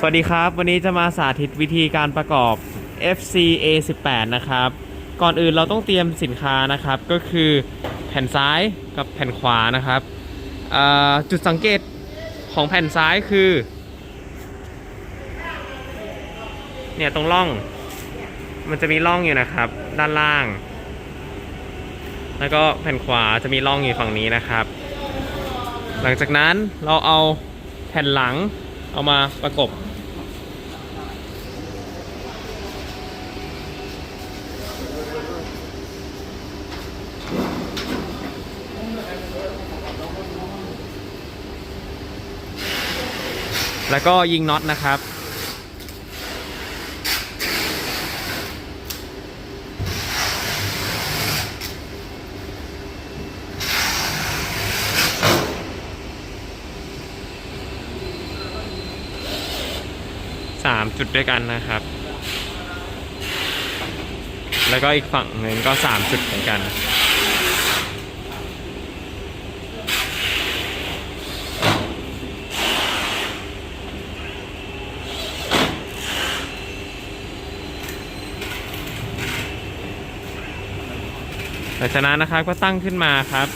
สวัสดีครับ วันนี้จะมาสาธิตวิธีการประกอบ FCA 18นะครับ ก่อนอื่นเราต้องเตรียมสินค้านะครับ ก็คือแผ่นซ้ายกับแผ่นขวานะครับ จุดสังเกตของแผ่นซ้ายคือ เนี่ยตรงร่อง มันจะมีร่องอยู่นะครับ ด้านล่าง แล้วก็แผ่นขวาจะมีร่องอยู่ฝั่งนี้นะครับ หลังจากนั้นเราเอาแผ่นหลังเอามาประกบ แล้วก็ยิงน็อตนะครับ สามจุดด้วยกันนะครับ แล้วก็อีกฝั่งหนึ่งก็สามจุดเหมือนกัน หลังจากนั้นนะครับก็ตั้งขึ้นมาครับ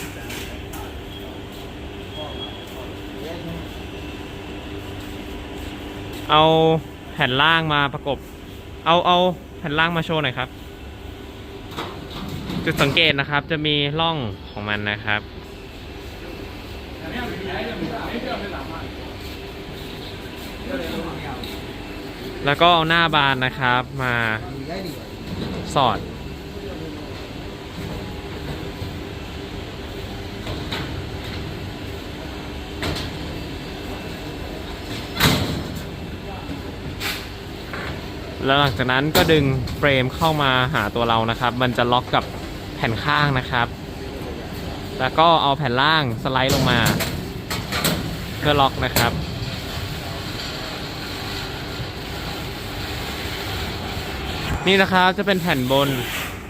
เอาแผ่นล่างมาประกบ เอาเอาแผ่นล่างมาโชว์หน่อยครับ จุดสังเกตนะครับจะมีร่องของมันนะครับ แล้วก็เอาหน้าบานนะครับมาสอด แล้วหลังจากนั้นก็ดึงเฟรมเข้ามาหาตัวเรานะครับ มันจะล็อกกับแผ่นข้างนะครับ แล้วก็เอาแผ่นล่างสไลด์ลงมา เพื่อล็อกนะครับ นี่นะครับจะเป็นแผ่นบน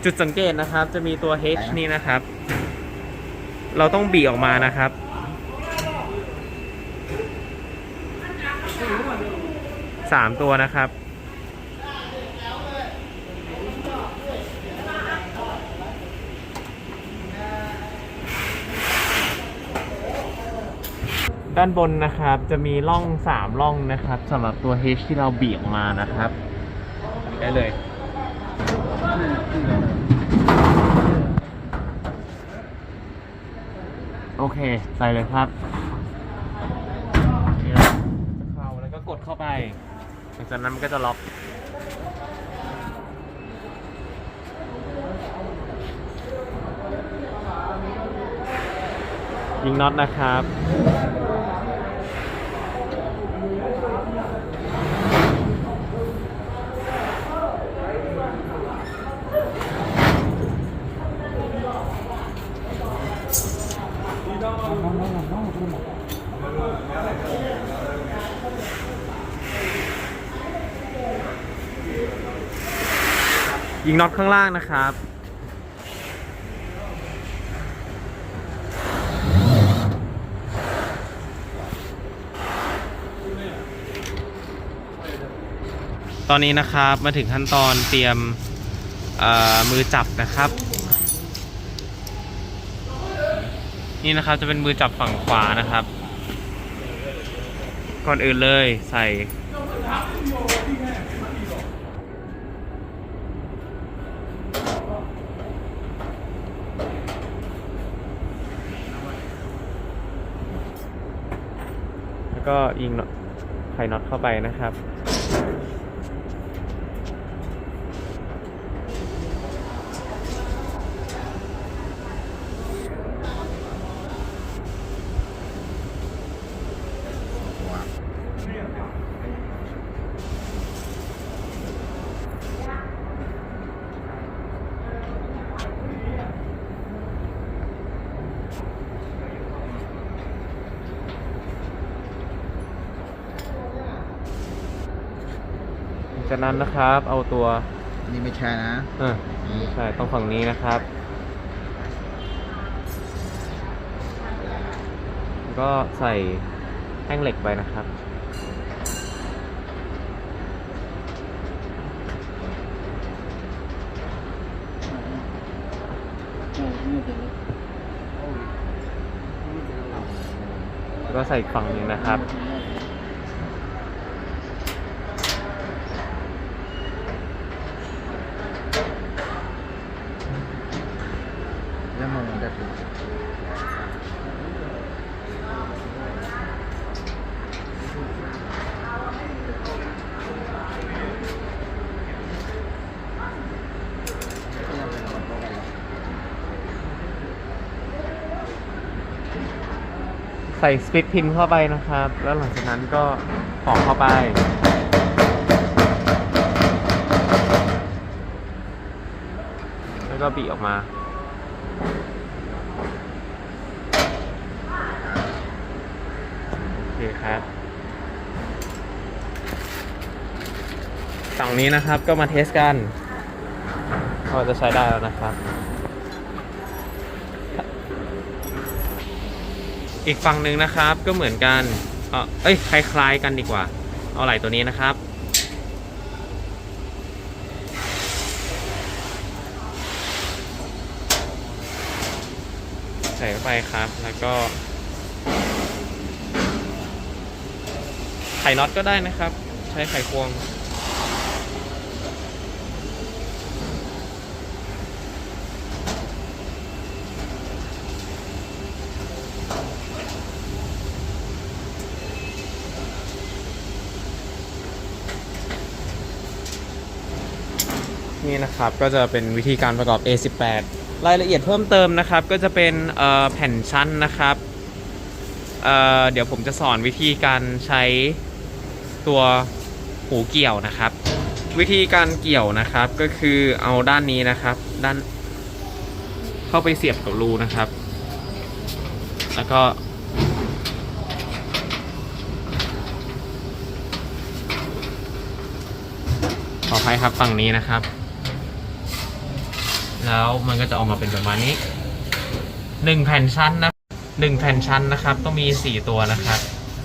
จุดสังเกตนะครับ จะมีตัว H นี่นะครับ เราต้องบีออกมานะครับสามตัวนะครับ ด้านบนนะครับ จะมีร่องสามร่องนะครับสำหรับตัว H ที่เราเบีบออกมานะครับ ได้เลย โอเคใส่เลยครับเข้าแล้วก็กดเข้าไปหลังจากนั้นมันก็จะล็อกยิงน็อตนะครับ ยิงน็อตข้างล่างนะครับ ตอนนี้นะครับมาถึงขั้นตอนเตรียมมือจับนะครับ นี่นะครับจะเป็นมือจับฝั่งขวานะครับ ก่อนอื่นเลยใส่ แล้ว ก็ยิงไขน็อตเข้าไปนะครับ จากนั้นนะครับ เอาตัวนี่ไม่ใช่นะอะนี่ใช่ต้องฝั่งนี้นะครับ ก็ใส่แท่งเหล็กไปนะครับก็ใส่ฝั่งนี้นะครับ แล้วมันจะถูกใส่สปิตพินเข้าไปนะครับ แล้วหลังจากนั้นก็ปอกเข้าไป แล้วก็บีออกมา โอเคครับฝั่งนี้นะครับก็มาเทสกันว่าจะใช้ได้แล้วนะครับ อีกฝั่งหนึ่งนะครับก็เหมือนกัน เออเอ้ยคล้ายๆกันดีกว่า เอาไหล่ตัวนี้นะครับ ส่เข้าไปครับ แล้วก็ไขน็อตก็ได้นะครับ ใช้ไขควง นี่นะครับก็จะเป็นวิธีการประกอบ A18 รายละเอียดเพิ่มเติมนะครับ ก็จะเป็นแผ่นชั้นนะครับเเดี๋ยวผมจะสอนวิธีการใช้ตัวหูเกี่ยวนะครับ วิธีการเกี่ยวนะครับก็คือเอาด้านนี้นะครับ ด้าน เข้าไปเสียบกับรูนะครับ แล้วก็ ขออภัยครับฝั่งนี้นะครับ แล้วมันก็จะออกมาเป็นประมาณนี้หนึ่งแผ่นชั้นนะหนึ่งแผ่นชั้นนะครับ ต้องมีสี่ตัวนะครับ